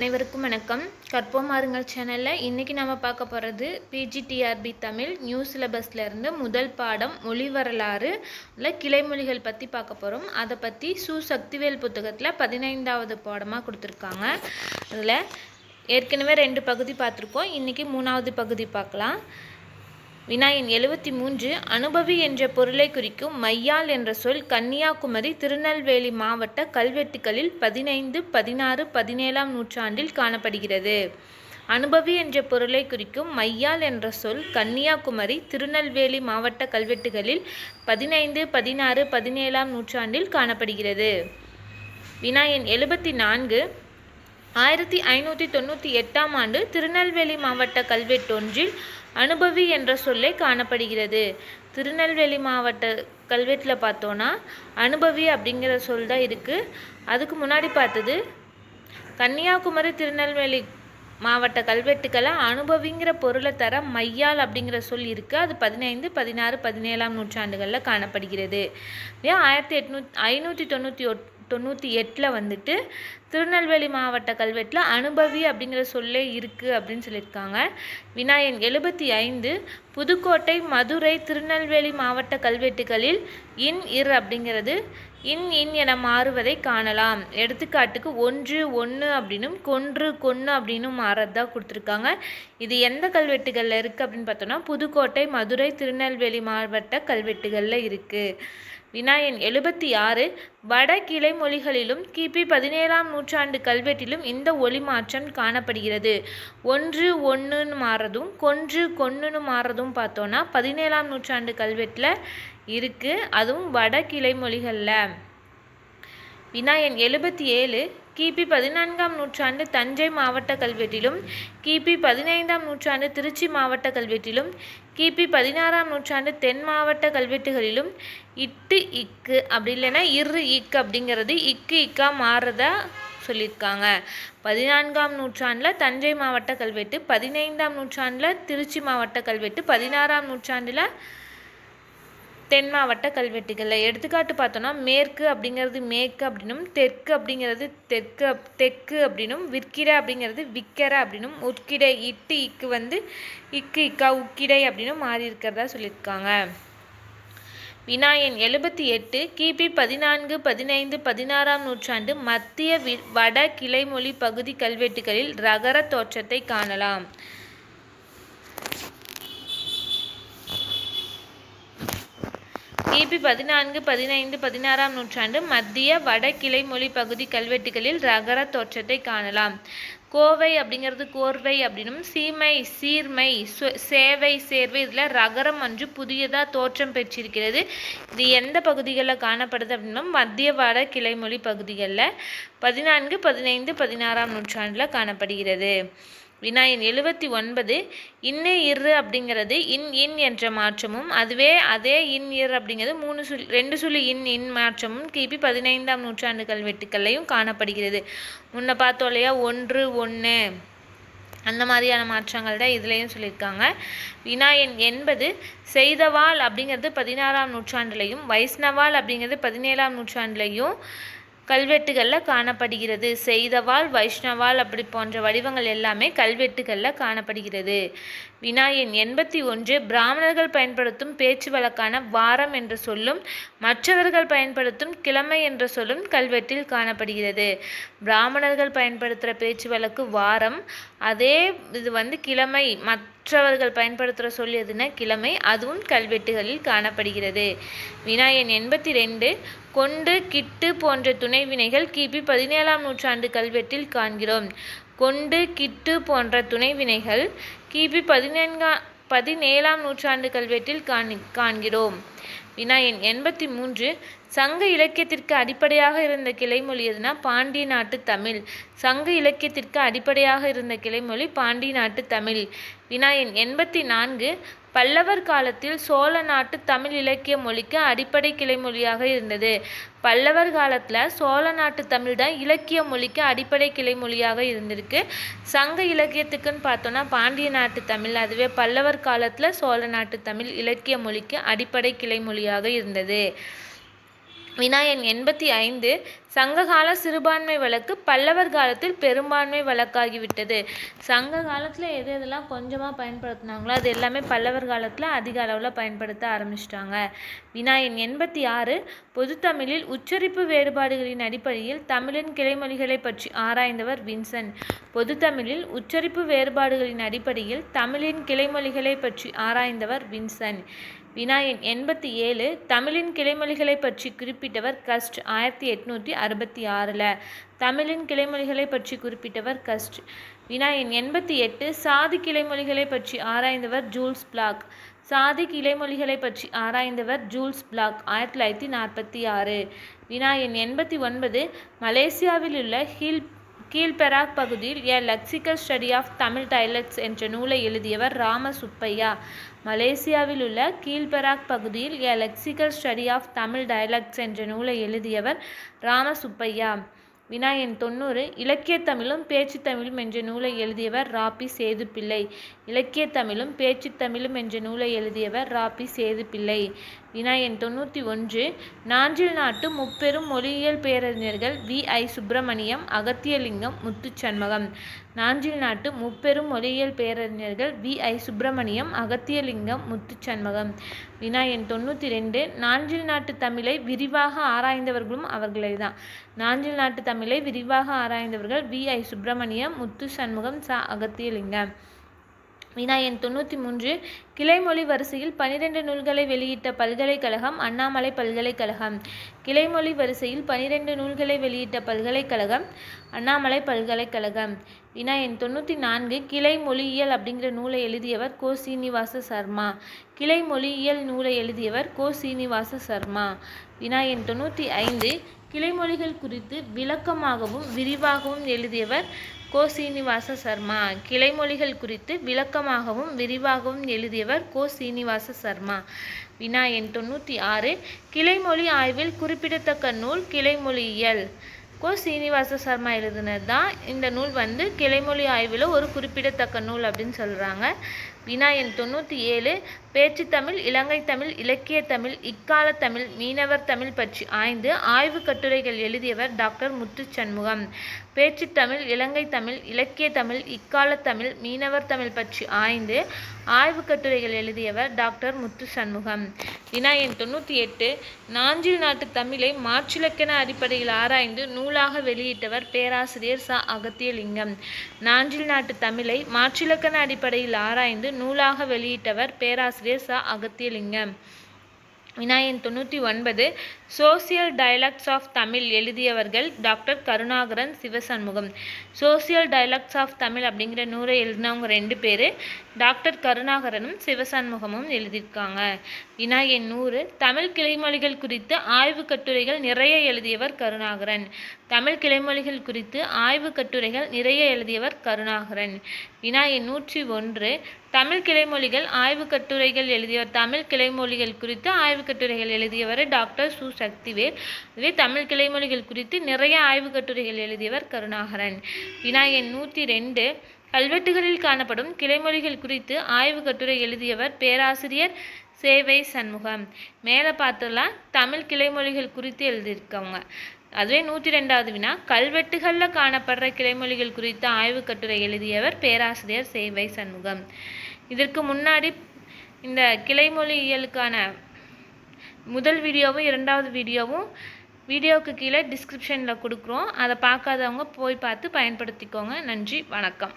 அனைவருக்கும் வணக்கம். கற்போமாருங்கள் சேனலில். இன்றைக்கி நம்ம பார்க்க போகிறது பிஜிடிஆர்பி தமிழ் நியூ சிலபஸில் இருந்து முதல் பாடம் மொழி வரலாறு இல்லை கிளைமொழிகள் பற்றி பார்க்க போகிறோம் அதை பற்றி சு சக்திவேல் புத்தகத்தில் பதினைந்தாவது பாடமாக கொடுத்துருக்காங்க. அதில் ஏற்கனவே ரெண்டு பகுதி பார்த்துருக்கோம். இன்றைக்கி மூணாவது பகுதி பார்க்கலாம். வினாயின் எழுபத்தி மூன்று அனுபவி என்ற பொருளை குறிக்கும் மையால் என்ற சொல் கன்னியாகுமரி திருநெல்வேலி மாவட்ட கல்வெட்டுகளில் பதினைந்து பதினாறு பதினேழாம் நூற்றாண்டில் காணப்படுகிறது. அனுபவி என்ற பொருளை குறிக்கும் மையால் என்ற சொல் கன்னியாகுமரி திருநெல்வேலி மாவட்ட கல்வெட்டுகளில் பதினைந்து பதினாறு பதினேழாம் நூற்றாண்டில் காணப்படுகிறது. வினாயின் எழுபத்தி நான்கு ஆயிரத்தி ஐநூற்றி தொண்ணூற்றி எட்டாம் ஆண்டு திருநெல்வேலி மாவட்ட கல்வெட்டொன்றில் அனுபவி என்ற சொல்லே காணப்படுகிறது. திருநெல்வேலி மாவட்ட கல்வெட்டில் பார்த்தோன்னா அனுபவி அப்படிங்கிற சொல் தான் இருக்குது அதுக்கு முன்னாடி பார்த்தது கன்னியாகுமரி திருநெல்வேலி மாவட்ட கல்வெட்டுக்களை அனுபவிங்கிற பொருளை தர மையால் அப்படிங்கிற சொல் இருக்குது அது பதினைந்து பதினாறு பதினேழாம் நூற்றாண்டுகளில் காணப்படுகிறது. ஏன் ஆயிரத்தி எட்நூத் ஐநூற்றி தொண்ணூற்றி ஒட் தொண்ணூற்றி எட்டில் வந்துட்டு திருநெல்வேலி மாவட்ட கல்வெட்டில் அனுபவி அப்படிங்கிற சொல்லே இருக்குது அப்படின்னு சொல்லியிருக்காங்க. வினாயன் எழுபத்தி ஐந்து புதுக்கோட்டை மதுரை திருநெல்வேலி மாவட்ட கல்வெட்டுகளில் இன் இர் அப்படிங்கிறது இன் இன் என மாறுவதை காணலாம். எடுத்துக்காட்டுக்கு ஒன்று ஒன்று அப்படின்னும் கொன்று கொன்று அப்படின்னும் மாறதா கொடுத்துருக்காங்க. இது எந்த கல்வெட்டுகளில் இருக்குது அப்படின்னு பார்த்தோன்னா புதுக்கோட்டை மதுரை திருநெல்வேலி மாவட்ட கல்வெட்டுகளில் இருக்குது வினாயன் எழுபத்தி ஆறு வட கிளை மொழிகளிலும் கிபி பதினேழாம் நூற்றாண்டு கல்வெட்டிலும் இந்த ஒளி மாற்றம் காணப்படுகிறது. ஒன்று ஒன்றுன்னு மாறதும் கொன்று கொன்றுன்னு மாறதும் பார்த்தோன்னா பதினேழாம் நூற்றாண்டு கல்வெட்டில் இருக்குது அதுவும் வட கிளை மொழிகளில். வினாயன் எழுபத்தி ஏழு கிபி பதினான்காம் நூற்றாண்டு தஞ்சை மாவட்ட கல்வெட்டிலும் கிபி பதினைந்தாம் நூற்றாண்டு திருச்சி மாவட்ட கல்வெட்டிலும் கிபி பதினாறாம் நூற்றாண்டு தென் மாவட்ட கல்வெட்டுகளிலும் இட்டு இக்கு அப்படி இல்லைன்னா இரு இக்கு அப்படிங்கிறது இக்கு இக்கா மாறுறதா சொல்லியிருக்காங்க. பதினான்காம் நூற்றாண்டில் தஞ்சை மாவட்ட கல்வெட்டு பதினைந்தாம் நூற்றாண்டில் திருச்சி மாவட்ட கல்வெட்டு பதினாறாம் நூற்றாண்டில் தென் மாவட்ட கல்வெட்டுகளில். எடுத்துக்காட்டு பார்த்தோன்னா மேற்கு அப்படிங்கிறது மேற்கு அப்படின்னும் தெற்கு அப்படிங்கிறது தெற்கு தெற்கு அப்படின்னும் விற்கிற அப்படிங்கிறது விற்கிற அப்படின்னும் உட்கிடை இட்டு இக்கு வந்து இக்கு இக்கா உக்கிடை அப்படின்னும் மாறி இருக்கிறதா சொல்லியிருக்காங்க. வினாயன் எழுபத்தி எட்டு கிபி பதினான்கு பதினைந்து பதினாறாம் நூற்றாண்டு மத்திய வி வட கிளைமொழி பகுதி கல்வெட்டுகளில் ரகர தோற்றத்தை காணலாம். கிபி பதினான்கு பதினைந்து பதினாறாம் நூற்றாண்டு மத்திய வட கிளைமொழி பகுதி கல்வெட்டுகளில் ரகர தோற்றத்தை காணலாம். கோவை அப்படிங்கிறது கோர்வை அப்படின்னும் சீமை சீர்மை சேவை சேர்வை இதில் ரகரம் அன்று புதியதாக தோற்றம் பெற்றிருக்கிறது. இது எந்த பகுதிகளில் காணப்படுது அப்படின்னா மத்திய வட கிளைமொழி பகுதிகளில் பதினான்கு பதினைந்து பதினாறாம் நூற்றாண்டில் காணப்படுகிறது. வினாயின் எழுபத்தி ஒன்பது இன்னு இரு அப்படிங்கிறது இன் இன் என்ற மாற்றமும் அதுவே அதே இன் இர் அப்படிங்கிறது மூணு சுழி ரெண்டு சுழி இன் இன் மாற்றமும் கிபி பதினைந்தாம் நூற்றாண்டு கல்வெட்டுக்கள்லையும் காணப்படுகிறது. முன்ன பார்த்தோம் இல்லையா ஒன்று ஒன்று அந்த மாதிரியான மாற்றங்கள் தான் இதுலேயும் சொல்லியிருக்காங்க. வினாயன் எண்பது செய்தவாள் அப்படிங்கிறது பதினாறாம் நூற்றாண்டுலையும் வைஷ்ணவாள் அப்படிங்கிறது பதினேழாம் நூற்றாண்டுலையும் கல்வெட்டுகளில் காணப்படுகிறது. செய்தவாள் வைஷ்ணவாள் அப்படி போன்ற வடிவங்கள் எல்லாமே கல்வெட்டுகளில் காணப்படுகிறது. வினாயன் எண்பத்தி ஒன்று பிராமணர்கள் பயன்படுத்தும் பேச்சு வழக்கான வாரம் என்ற சொல்லும் மற்றவர்கள் பயன்படுத்தும் கிழமை என்ற சொல்லும் கல்வெட்டில் காணப்படுகிறது. பிராமணர்கள் பயன்படுத்துகிற பேச்சு வழக்கு வாரம் அதே இது வந்து கிழமை மத் மற்றவர்கள் பயன்படுத்துகிற சொல் எதுனா கிழமை? அதுவும் கல்வெட்டுகளில் காணப்படுகிறது. வினாயன் எண்பத்தி ரெண்டு கொண்டு கிட்டு போன்ற துணை வினைகள் கிபி பதினேழாம் நூற்றாண்டு கல்வெட்டில் காண்கிறோம். கொண்டு கிட்டு போன்ற துணை வினைகள் கிபி பதினான்கா பதினேழாம் நூற்றாண்டு கல்வெட்டில் காண் காண்கிறோம். வினாயன் எண்பத்தி மூன்று சங்க இலக்கியத்திற்கு அடிப்படையாக இருந்த கிளைமொழி எதுனா பாண்டிய நாட்டு தமிழ். சங்க இலக்கியத்திற்கு அடிப்படையாக இருந்த கிளைமொழி பாண்டிய நாட்டு தமிழ். வினாயன் எண்பத்தி நான்கு பல்லவர் காலத்தில் சோழ நாட்டு தமிழ் இலக்கிய மொழிக்கு அடிப்படை கிளைமொழியாக இருந்தது. பல்லவர் காலத்தில் சோழ நாட்டு தமிழ் தான் இலக்கிய மொழிக்கு அடிப்படை கிளைமொழியாக இருந்திருக்கு. சங்க இலக்கியத்துக்குன்னு பார்த்தோன்னா பாண்டிய நாட்டு தமிழ் அதுவே பல்லவர் காலத்தில் சோழ நாட்டு தமிழ் இலக்கிய மொழிக்கு அடிப்படை கிளைமொழியாக இருந்தது. வினாயன் எண்பத்தி ஐந்து சங்ககால சிறுபான்மை வழக்கு பல்லவர் காலத்தில் பெரும்பான்மை வழக்காகிவிட்டது. சங்க காலத்தில் எது எதெல்லாம் கொஞ்சமாக பயன்படுத்தினாங்களோ அது எல்லாமே பல்லவர் காலத்தில் அதிக அளவில் பயன்படுத்த ஆரம்பிச்சிட்டாங்க. வினாயன் எண்பத்தி ஆறு பொதுத்தமிழில் உச்சரிப்பு வேறுபாடுகளின் அடிப்படையில் தமிழின் கிளைமொழிகளை பற்றி ஆராய்ந்தவர் வின்சன். பொதுத்தமிழில் உச்சரிப்பு வேறுபாடுகளின் அடிப்படையில் தமிழின் கிளைமொழிகளை பற்றி ஆராய்ந்தவர் வின்சன். வினாயன் எண்பத்தி ஏழு தமிழின் கிளைமொழிகளை பற்றி குறிப்பிட்டவர் கஸ்ட் ஆயிரத்தி எட்நூற்றி அறுபத்தி ஆறில். தமிழின் கிளைமொழிகளை பற்றி குறிப்பிட்டவர் கஸ்ட் வினாயன் எண்பத்தி எட்டு சாதி கிளைமொழிகளை பற்றி ஆராய்ந்தவர் ஜூல்ஸ் பிளாக். சாதி கிளைமொழிகளை பற்றி ஆராய்ந்தவர் ஜூல்ஸ் பிளாக் ஆயிரத்தி தொள்ளாயிரத்தி நாற்பத்தி ஆறு. வினாயன் எண்பத்தி ஒன்பது மலேசியாவில் உள்ள ஹில் கீழ்பெராக் பகுதியில் a lexical study of Tamil dialects என்ற நூலை எழுதியவர் ராம சுப்பையா மலேசியாவில் உள்ள கீழ்பெராக் பகுதியில் a lexical study of Tamil dialects என்ற நூலை எழுதியவர் ராம சுப்பையா வினாயன் தொண்ணூறு இலக்கிய தமிழும் பேச்சு தமிழும் என்ற நூலை எழுதியவர் ராபி சேதுப்பிள்ளை. இலக்கிய தமிழும் பேச்சு தமிழும் என்ற நூலை எழுதியவர் ராபி சேதுப்பிள்ளை. வினாயன் தொண்ணூற்றி ஒன்று. நாஞ்சில் நாட்டு முப்பெரும் மொழியியல் பேரறிஞர்கள் வி. ஐ. சுப்பிரமணியம் அகத்தியலிங்கம் முத்துச்சண்மகம். நாஞ்சில் நாட்டு முப்பெரும் மொழியியல் பேரறிஞர்கள் வி. ஐ. சுப்பிரமணியம் அகத்தியலிங்கம் முத்துச்சண்மகம். வினாயன் தொண்ணூற்றி ரெண்டு. நாஞ்சில் நாட்டு தமிழை விரிவாக ஆராய்ந்தவர்களும் அவர்களே தான் நாஞ்சில் நாட்டு தமிழை விரிவாக ஆராய்ந்தவர்கள் V. I. Subramaniam Muthu Shanmugam S. Agathialingam. வினாயன் தொண்ணூற்றி மூன்று கிளைமொழி வரிசையில் பனிரெண்டு நூல்களை வெளியிட்ட பல்கலைக்கழகம் அண்ணாமலை பல்கலைக்கழகம். கிளைமொழி வரிசையில் பனிரெண்டு நூல்களை வெளியிட்ட பல்கலைக்கழகம் அண்ணாமலை பல்கலைக்கழகம். வினாயன் தொண்ணூற்றி நான்கு கிளை மொழியியல் அப்படிங்கிற நூலை எழுதியவர் கோ. சீனிவாச சர்மா. கிளை மொழியியல் நூலை எழுதியவர் கோ. சீனிவாச சர்மா. வினாயன் தொண்ணூற்றி ஐந்து கிளைமொழிகள் குறித்து விளக்கமாகவும் விரிவாகவும் எழுதியவர் கோ சீனிவாச சர்மா. கிளைமொழிகள் குறித்து விளக்கமாகவும் விரிவாகவும் எழுதியவர் கோ சீனிவாச சர்மா. வினா எண் தொண்ணூற்றி ஆறு கிளைமொழி ஆய்வில் குறிப்பிடத்தக்க நூல் கிளைமொழியியல். கோ சீனிவாச சர்மா எழுதினது தான் இந்த நூல் வந்து கிளைமொழி ஆய்வில் ஒரு குறிப்பிடத்தக்க நூல் அப்படின்னு சொல்கிறாங்க வினா எண் தொண்ணூற்றி ஏழு. பேச்சு தமிழ் இலங்கை தமிழ் இலக்கிய தமிழ் இக்கால தமிழ் மீனவர் தமிழ் பற்றி ஆய்ந்து ஆய்வு கட்டுரைகள் எழுதியவர் டாக்டர் முத்து சண்முகம் பேச்சு தமிழ் இலங்கை தமிழ் இலக்கிய தமிழ் இக்கால தமிழ் மீனவர் தமிழ் பற்றி ஆய்ந்து ஆய்வு கட்டுரைகள் எழுதியவர் டாக்டர் முத்து சண்முகம் வினா எண் தொண்ணூற்றி எட்டு. நாஞ்சில் நாட்டு தமிழை மாற்றிலக்கண அடிப்படையில் ஆராய்ந்து நூலாக வெளியிட்டவர் பேராசிரியர் ச. அகத்தியலிங்கம். நாஞ்சில் நாட்டு தமிழை மாற்றிலக்கண அடிப்படையில் ஆராய்ந்து நூலாக வெளியிட்டவர் பேராசிரியர் ச. அகத்தியலிங்கம். வினாயன் தொண்ணூற்றி ஒன்பது social dialogues of Tamil எழுதியவர்கள் doctor Karunakaran Sivashanmugam. Social dialects of Tamil அப்படிங்கிற நூலை எழுதினவங்க ரெண்டு பேர் டாக்டர் கருணாகரனும் சிவசண்முகமும் எழுதியிருக்காங்க. வினாயன் நூறு. தமிழ் கிளைமொழிகள் குறித்து ஆய்வு கட்டுரைகள் நிறைய எழுதியவர் கருணாகரன். தமிழ் கிளைமொழிகள் குறித்து ஆய்வு கட்டுரைகள் நிறைய எழுதியவர் கருணாகரன். வினாயன் நூற்றி ஒன்று. தமிழ் கிளைமொழிகள் ஆய்வு கட்டுரைகள் எழுதியவர் தமிழ் கிளைமொழிகள் குறித்து ஆய்வு கட்டுரைகள் எழுதியவர் டாக்டர் சூச சக்திவேல் இதுவே தமிழ் கிளைமொழிகள் குறித்து நிறைய ஆய்வு கட்டுரைகள் எழுதியவர் கருணாகரன். வினாயன் நூற்றி ரெண்டு. கல்வெட்டுகளில் காணப்படும் கிளைமொழிகள் குறித்து ஆய்வு கட்டுரை எழுதியவர் பேராசிரியர் சேவை சண்முகம். மேலே பார்த்தலாம் தமிழ் கிளைமொழிகள் குறித்து எழுதியிருக்கவங்க. அதுவே நூற்றி ரெண்டாவது வினா. கல்வெட்டுகளில் காணப்படுற கிளைமொழிகள் குறித்த ஆய்வு கட்டுரை எழுதியவர் பேராசிரியர் சேவை சண்முகம். இதற்கு முன்னாடி இந்த கிளைமொழியலுக்கான முதல் வீடியோவும் இரண்டாவது வீடியோவும் வீடியோவுக்கு கீழே டிஸ்கிரிப்ஷனில் கொடுக்குறோம். அதை பார்க்காதவங்க போய் பார்த்து பயன்படுத்திக்கோங்க. நன்றி வணக்கம்.